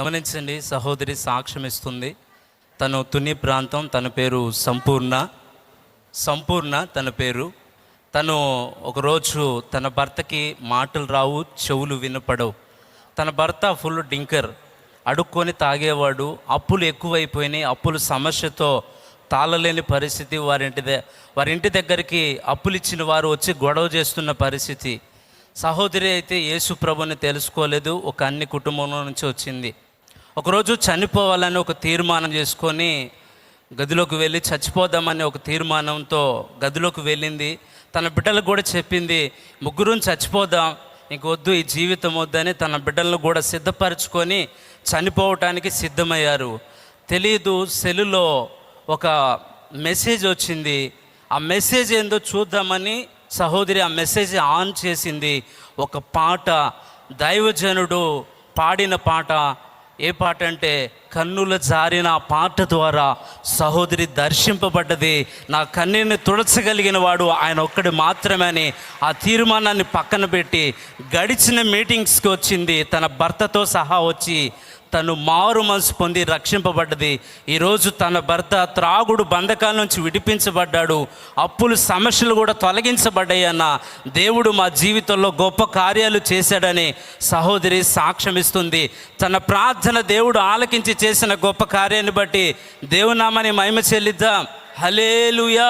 గమనించండి సహోదరి సాక్ష్యం ఇస్తుంది తను తుని ప్రాంతం తన పేరు సంపూర్ణ. సంపూర్ణ తన పేరు. తను ఒకరోజు తన భర్తకి మాటలు రావు చెవులు వినపడవు. తన భర్త ఫుల్ డింకర్ అడుక్కొని తాగేవాడు అప్పులు ఎక్కువైపోయినాయి అప్పులు సమస్యతో తాళలేని పరిస్థితి. వారింటి వారి వారింటి దగ్గరికి అప్పులు ఇచ్చిన వారు వచ్చి గొడవ చేస్తున్న పరిస్థితి. సహోదరి అయితే యేసు ప్రభుని తెలుసుకోలేదు ఒక అన్ని కుటుంబంలో నుంచి వచ్చింది. ఒకరోజు చనిపోవాలని ఒక తీర్మానం చేసుకొని గదిలోకి వెళ్ళి చచ్చిపోదామని ఒక తీర్మానంతో గదిలోకి వెళ్ళింది. తన బిడ్డలకు కూడా చెప్పింది ముగ్గురు చచ్చిపోదాం నీకు వద్దు ఈ జీవితం వద్దని తన బిడ్డలను కూడా సిద్ధపరచుకొని చనిపోవటానికి సిద్ధమయ్యారు. తెలీదు సెల్లులో ఒక మెసేజ్ వచ్చింది. ఆ మెసేజ్ ఏందో చూద్దామని సహోదరి ఆ మెసేజ్ ఆన్ చేసింది. ఒక పాట దైవజనుడు పాడిన పాట ఏ పాట అంటే కన్నుల జారిన ఆ పాట ద్వారా సహోదరి దర్శింపబడ్డది. నా కన్నీని తుడచగలిగిన వాడు ఆయన ఒక్కడి మాత్రమే అని ఆ తీర్మానాన్ని పక్కన పెట్టి గడిచిన మీటింగ్స్కి వచ్చింది తన భర్తతో సహా వచ్చి తను మారు మనసు పొంది రక్షింపబడ్డది. ఈరోజు తన భర్త త్రాగుడు బంధకాల నుంచి విడిపించబడ్డాడు. అప్పులు సమస్యలు కూడా తొలగించబడ్డాయి అన్న. దేవుడు మా జీవితంలో గొప్ప కార్యాలు చేశాడని సహోదరి సాక్ష్యమిస్తుంది. తన ప్రార్థన దేవుడు ఆలకించి చేసిన గొప్ప కార్యాన్ని బట్టి దేవునామని మహిమ చెల్లిద్దాం. హలేలుయా